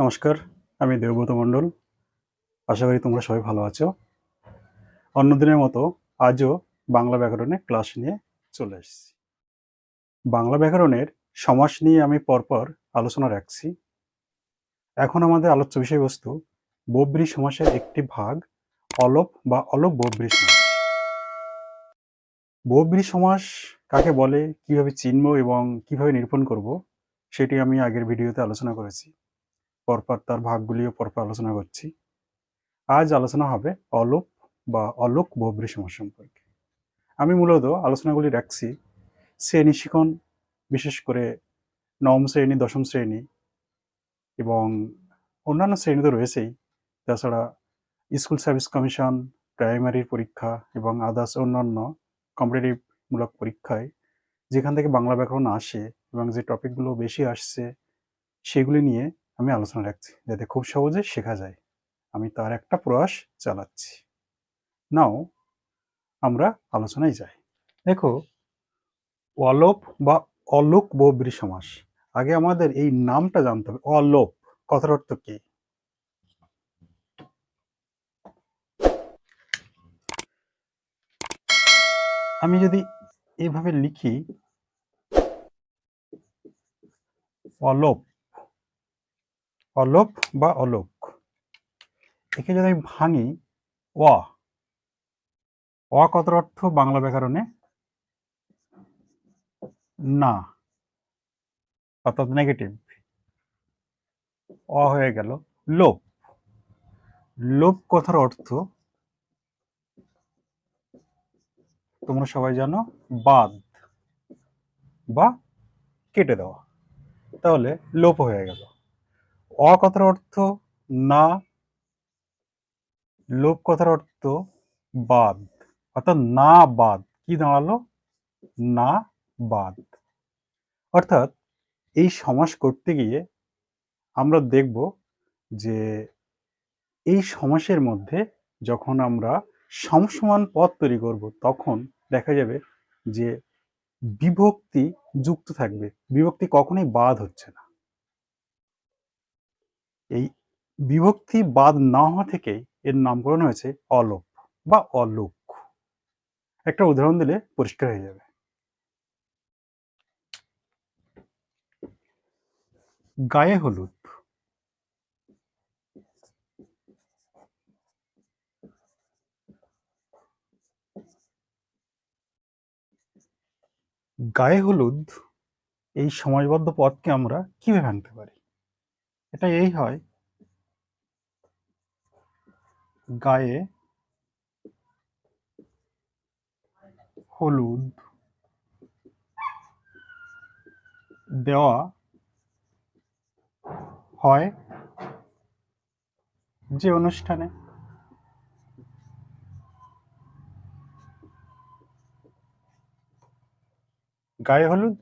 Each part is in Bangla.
নমস্কার, আমি দেবব্রত মণ্ডল। আশা করি তোমরা সবাই ভালো আছো। অন্যদিনের মতো আজও বাংলা ব্যাকরণে ক্লাস নিয়ে চলে এসেছি। বাংলা ব্যাকরণের সমাস নিয়ে আমি পরপর আলোচনা রাখছি। এখন আমাদের আলোচ্য বিষয়বস্তু, বব্রী সমাসের একটি ভাগ, অলোপ বা অলোপ বব্রী সমাস। বব্রী সমাস কাকে বলে, কীভাবে চিনব এবং কীভাবে নিরূপণ করব, সেটি আমি আগের ভিডিওতে আলোচনা করেছি। পরপর তার ভাগগুলিও পরপর আলোচনা করছি। আজ আলোচনা হবে অলোপ বা অলোক বব্রী সমাস সম্পর্কে। আমি মূলত আলোচনাগুলি রাখছি শ্রেণি শিখন, বিশেষ করে নবম শ্রেণি, দশম শ্রেণি এবং অন্যান্য শ্রেণি তো রয়েছেই। তাছাড়া স্কুল সার্ভিস কমিশন, প্রাইমারির পরীক্ষা এবং আদার্স অন্যান্য কম্পিটিটিভ মূলক পরীক্ষায়, যেখান থেকে বাংলা ব্যাকরণ আসে এবং যে টপিকগুলো বেশি আসছে, সেগুলি নিয়ে আমি আলোচনা রাখছি, যাতে খুব সহজে শেখা যায়। আমি তার একটা প্রয়াস চালাচ্ছি। নাও, আমরা আলোচনায় যাই। দেখো, অলোপ বা অলোক বব্রী সমাস আগে আমাদের এই নামটা জানতে হবে, অলোপ। কথার অর্থ কি? আমি যদি এভাবে লিখি, অলোপ অলোপ বা অলোক, একে যদি আমি ভাঙি অ অ কথার অর্থ বাংলা ব্যাকরণে? না, অর্থাৎ নেগেটিভ অ হয়ে গেল, লোপ। লোপ কথার অর্থ তোমরা সবাই জানো বাদ বা কেটে দেওয়া। তাহলে লোপ হয়ে গেল। অ কথার অর্থ না, লোপ কথার অর্থ বাদ অর্থাৎ না বাদ কি দাঁড়াল? না বাদ অর্থাৎ এই সমাস করতে গিয়ে আমরা দেখব যে এই সমাসের মধ্যে যখন আমরা সমসমান পদ তৈরি করব, তখন দেখা যাবে যে বিভক্তি যুক্ত থাকবে। বিভক্তি কখনোই বাদ হচ্ছে না। এই বিভক্তি বাদ না হওয়া থেকেই এর নামকরণ হয়েছে অলোপ বা অলোক। একটা উদাহরণ দিলে পরিষ্কার হয়ে যাবে। গায়ে হলুদ। গায়ে হলুদ এই সমাজবদ্ধ পথকে আমরা কীভাবে ভাঙতে পারি? এটা এই হয়, গায়ে হলুদ দেওয়া হয় যে অনুষ্ঠানে। গায়ে হলুদ?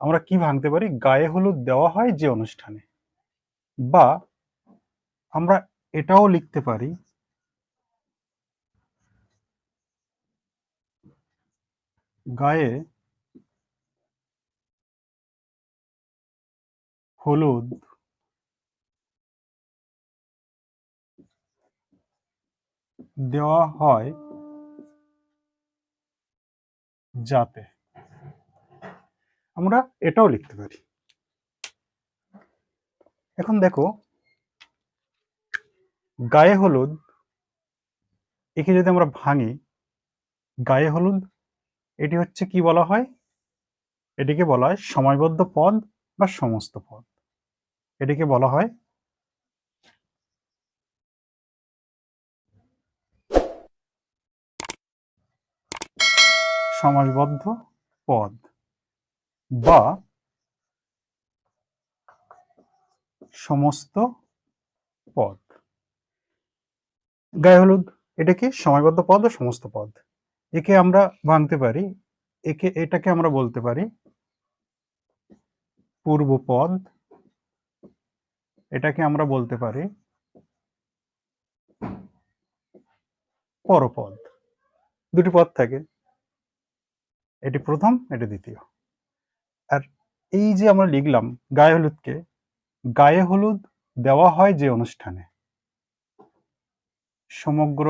আমরা কি ভাঙতে পারি? গায়ে হলুদ দেওয়া হয় যে অনুষ্ঠানে। বা আমরা এটাও লিখতে পারি গায়ে হলুদ দেওয়া হয় যাতে আমরা এটাও লিখতে পারি। এখন দেখো, গায়ে হলুদ, একে যদি আমরা ভাঙি, গায়ে হলুদ, এটি হচ্ছে কি বলা হয়? এটিকে বলা হয় সময়বদ্ধ পদ বা সমস্ত পদ। এটিকে বলা হয় সমাজবদ্ধ পদ। বা সমস্ত পদ। গায়ে হলুদ, এটা কি সময়বদ্ধ পদ ও সমস্ত পদ? একে আমরা ভাঙতে পারি, একে, এটাকে আমরা বলতে পারি পূর্ব পদ। এটাকে আমরা বলতে পারি পরপদ। দুটি পদ থাকে, এটি প্রথম, এটি দ্বিতীয়। আর এই যে আমরা লিখলাম গায়ে হলুদকে, গায়ে হলুদ দেওয়া হয় যে অনুষ্ঠানে। সমগ্র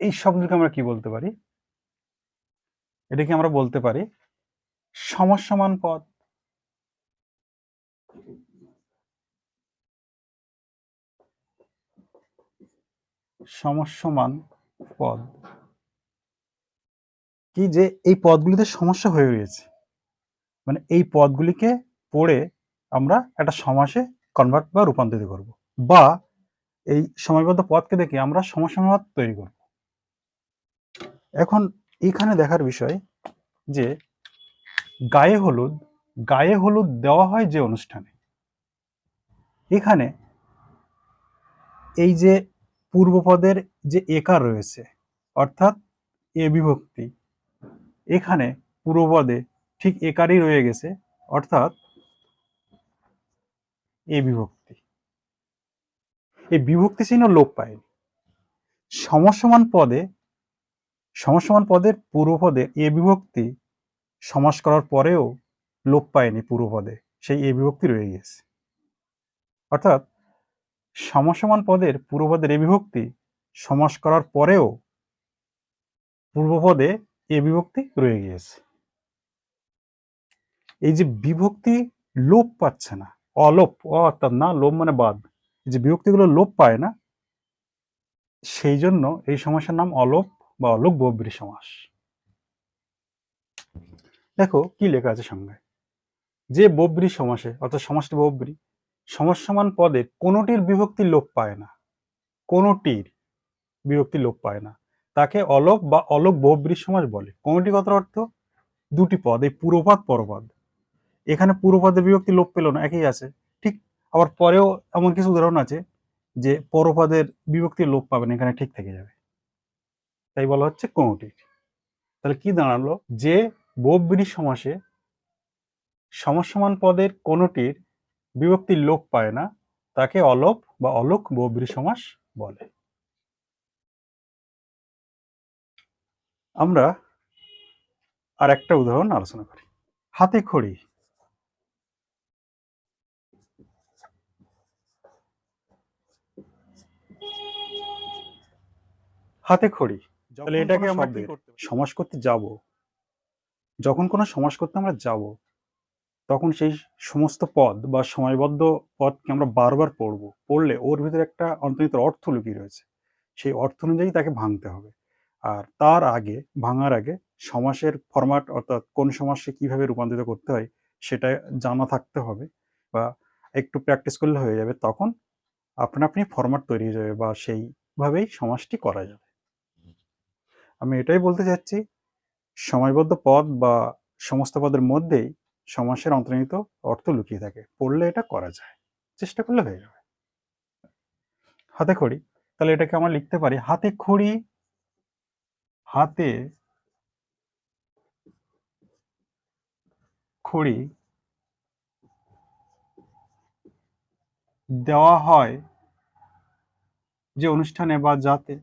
এই শব্দকে আমরা কি বলতে পারি? এটাকে আমরা বলতে পারি সমসমান পদ। সমসমান পদ। কি যে এই পদগুলিতে সমস্যা হয়ে রয়েছে। মানে এই পদগুলিকে পড়ে আমরা একটা সমাসে কনভার্ট বা রূপান্তরিত করব। বা এই সময়বদ্ধ পদকে দেখে আমরা সমসমাপদ তৈরি করব। এখন এখানে দেখার বিষয় যে গায়ে হলুদ গায়ে হলুদ দেওয়া হয় যে অনুষ্ঠানে। এখানে এই যে পূর্বপদের যে একার রয়েছে, অর্থাৎ এ বিভক্তি, এখানে পূর্বপদে ঠিক একারই রয়ে গেছে, অর্থাৎ এ বিভক্তি। এই বিভক্তি চিহ্ন লোপ পায়নি। সমসমান পদে, সমসমান পদের পূর্বপদে এ বিভক্তি সমাস করার পরেও লোপ পায়নি পূর্বপদে সেই এ বিভক্তি রয়ে গেছে। অর্থাৎ সমসমান পদের পূর্বপদের এ বিভক্তি সমাস করার পরেও পূর্বপদে এ বিভক্তি রয়ে গিয়েছে। এই যে বিভক্তি লোপ পাচ্ছে না, অলোপ অর্থাৎ না, লোপ মানে বাদ। এই যে বিভক্তিগুলো লোপ পায় না, সেই জন্য এই সমাসের নাম অলোপ বা অলোক বহুব্রী সমাস। দেখো কি লেখা আছে সংজ্ঞায় যে বব্রী সমাসে, অর্থাৎ সমাসটি বব্রী সমসমান পদে কোনোটির বিভক্তি লোপ পায় না, কোনোটির বিভক্তি লোপ পায় না। তাকে অলোক বা অলোক বহুব্রী সমাস বলে। কোনোটি কথার অর্থ? দুটি পদ, এই পুরোপদ, পরপদ। এখানে পুরোপদের বিভক্তি লোপ পেল না, একই আছে। ঠিক, আবার পরেও এমন কিছু উদাহরণ আছে যে পরপদের বিভক্তি লোপ পাবে না, এখানে ঠিক থেকে যাবে। তাই বলা হচ্ছে কোনোটির তাহলে কি দাঁড়াল? যে বহুব্রী সমাসে সমসমান পদের কোনোটির বিভক্তি লোপ পায় না, তাকে অলোপ বা অলোক বহুব্রী সমাস বলে। আমরা আর একটা উদাহরণ আলোচনা করি। হাতে খড়ি হাতে খড়ি। তাহলে এটাকে আমরা কি করতে পারি? সমাস করতে যাব। যখন কোনো সমাস করতে আমরা যাব তখন সেই সমস্ত পদ বা সময়বদ্ধ পদকে আমরা বারবার পড়ব। পড়লে ওর ভিতরে একটা অন্তর্নিহিত অর্থ লুকিয়ে রয়েছে। সেই অর্থ অনুযায়ী তাকে ভাঙতে হবে। আর তার আগে ভাঙার আগে সমাসের ফরম্যাট অর্থাৎ কোন সমাসে কীভাবে রূপান্তরিত করতে হয় সেটা জানা থাকতে হবে বা একটু প্র্যাকটিস করলে হয়ে যাবে। তখন আপনা আপনি ফরম্যাট তৈরি হয়ে যাবে বা সেইভাবেই সমাসটি করা যাবে। আমি এটাই বলতে চাচ্ছি, সময়বদ্ধ পদ বা সমস্ত পদের মধ্যেই সমাসের অন্তর্নিহিত অর্থ লুকিয়ে থাকে। পড়লে এটা করা যায়, চেষ্টা করলে হয়ে যাবে। হাতে খড়ি, তাহলে এটাকে আমরা লিখতে পারি হাতে খড়ি হাতে খড়ি দেওয়া হয় যে অনুষ্ঠানে বা যাতে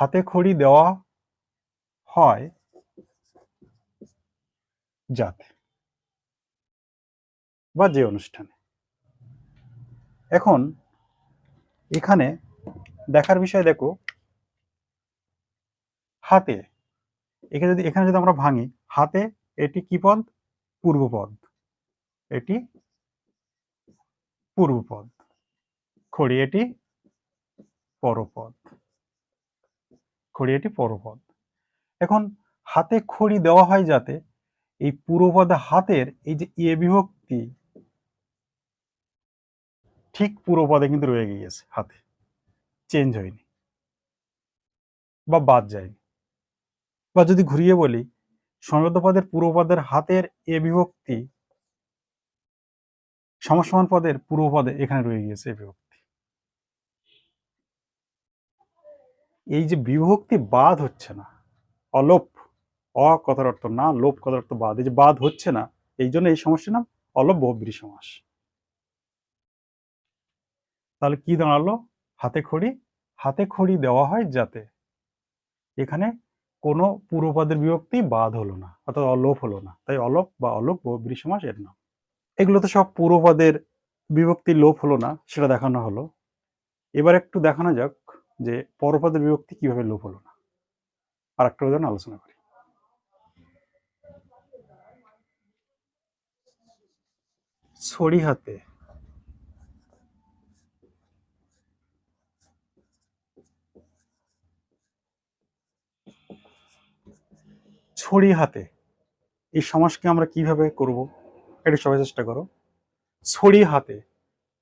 হাতে খড়ি দেওয়া হয় যাতে বা যে অনুষ্ঠানে। এখন এখানে দেখার বিষয় দেখো, হাতে, এখানে যদি এখানে যদি আমরা ভাঙি, হাতে এটি কি পদ? পূর্বপদ এটি পূর্বপদ খড়ি এটি পরপদ খড়ি এটি পরপদ এখন হাতে খড়ি দেওয়া হয় যাতে এই পূর্বপদে হাতের এই যে এ বিভক্তি, ঠিক পূর্বপদে কিন্তু রয়ে গিয়েছে হাতে। চেঞ্জ হয়নি বা বাদ যায়নি। বা যদি ঘুরিয়ে বলি, সমবেত পদের পূর্বপদের হাতের এ বিভক্তি সমসমান পদের পূর্বপদে এখানে রয়ে গিয়েছে এ বিভক্তি। এই যে বিভক্তি বাদ হচ্ছে না, অলোপ অ কথার অর্থ না, লোপ কথার অর্থ বাদ, এই যে বাদ হচ্ছে না, এই জন্য এই সমস্যার নাম অলোপ বহুব্রী সমাস। তাহলে কি দাঁড়াল? হাতে খড়ি হাতে খড়ি দেওয়া হয় যাতে এখানে কোনো পূর্বপদের বিভক্তি বাদ হলো না, অর্থাৎ অলোপ হলো না, তাই অলোপ বা অলোপ বহুব্রী সমাস এর নাম। এগুলো তো সব পূর্বপদের বিভক্তি লোপ হলো না, সেটা দেখানো হলো। এবার একটু দেখানো যাক যে পরপদের বিভক্তি কীভাবে লোপ হলো না? আর একটা উদাহরণ আলোচনা করি। ছড়ি হাতে ছড়ি হাতে এই সমাজকে আমরা কীভাবে করব? এটা সবাই চেষ্টা করো। ছড়ি হাতে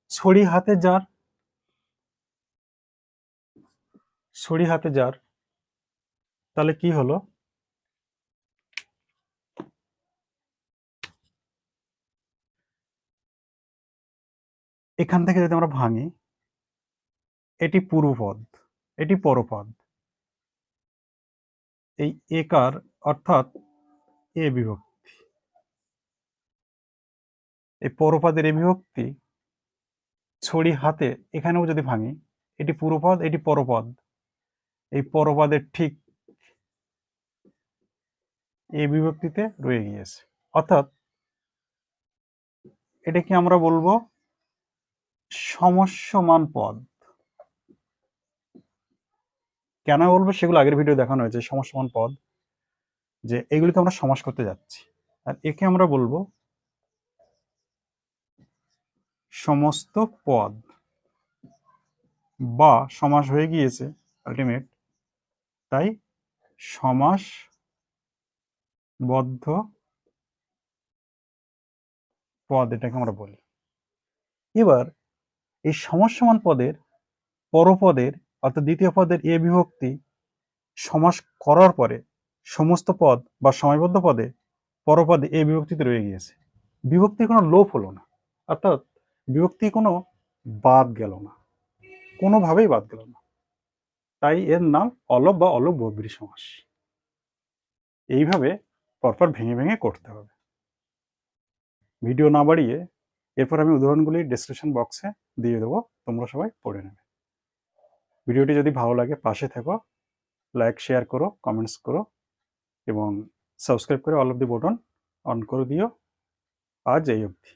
ছড়ি হাতে যার ছড়ি হাতে যার, তাহলে কি হলো? এখান থেকে যদি আমরা ভাঙি, এটি পূর্বপদ, এটি পরপদ। এই একার অর্থাৎ এ বিভক্তি। এই পরপদের এ বিভক্তি, ছড়ি হাতে এখানেও যদি ভাঙি, এটি পূর্বপদ, এটি পরপদ। এই পরপদের ঠিক এই বিভক্তিতে রয়ে গিয়েছে। অর্থাৎ এটাকে আমরা বলব সমস্যমান পদ। কেন বলব? সেগুলো আগের ভিডিও দেখানো হয়েছে, সমস্যমান পদ, যে এগুলিকে আমরা সমাস করতে যাচ্ছি। আর একে আমরা বলব সমস্ত পদ, বা সমাস হয়ে গিয়েছে আলটিমেট তাই সমাস বদ্ধ পদ এটাকে আমরা বলি। এবার এই সমস্যমান পদের পরপদের অর্থাৎ দ্বিতীয় পদের এ বিভক্তি সমাস করার পরে সমস্ত পদ বা সময়বদ্ধ পদে পরপদে এ বিভক্তিতে রয়ে গিয়েছে। বিভক্তির কোনো লোপ হলো না, অর্থাৎ বিভক্তি কোনো বাদ গেল না, কোনোভাবেই বাদ গেল না। তাই এর নাম অলপ বা অলপ বহুব্রী সমাস। এইভাবে পরপর ভেঙে ভেঙে করতে হবে। ভিডিও না বাড়িয়ে এরপর আমি উদাহরণগুলি ডিসক্রিপশন বক্সে দিয়ে দেবো, তোমরা সবাই পড়ে নেবে। ভিডিওটি যদি ভালো লাগে, পাশে থাকো লাইক শেয়ার করো কমেন্টস করো এবং সাবস্ক্রাইব করে all of the button on করে দিও। আজ এই অবধি।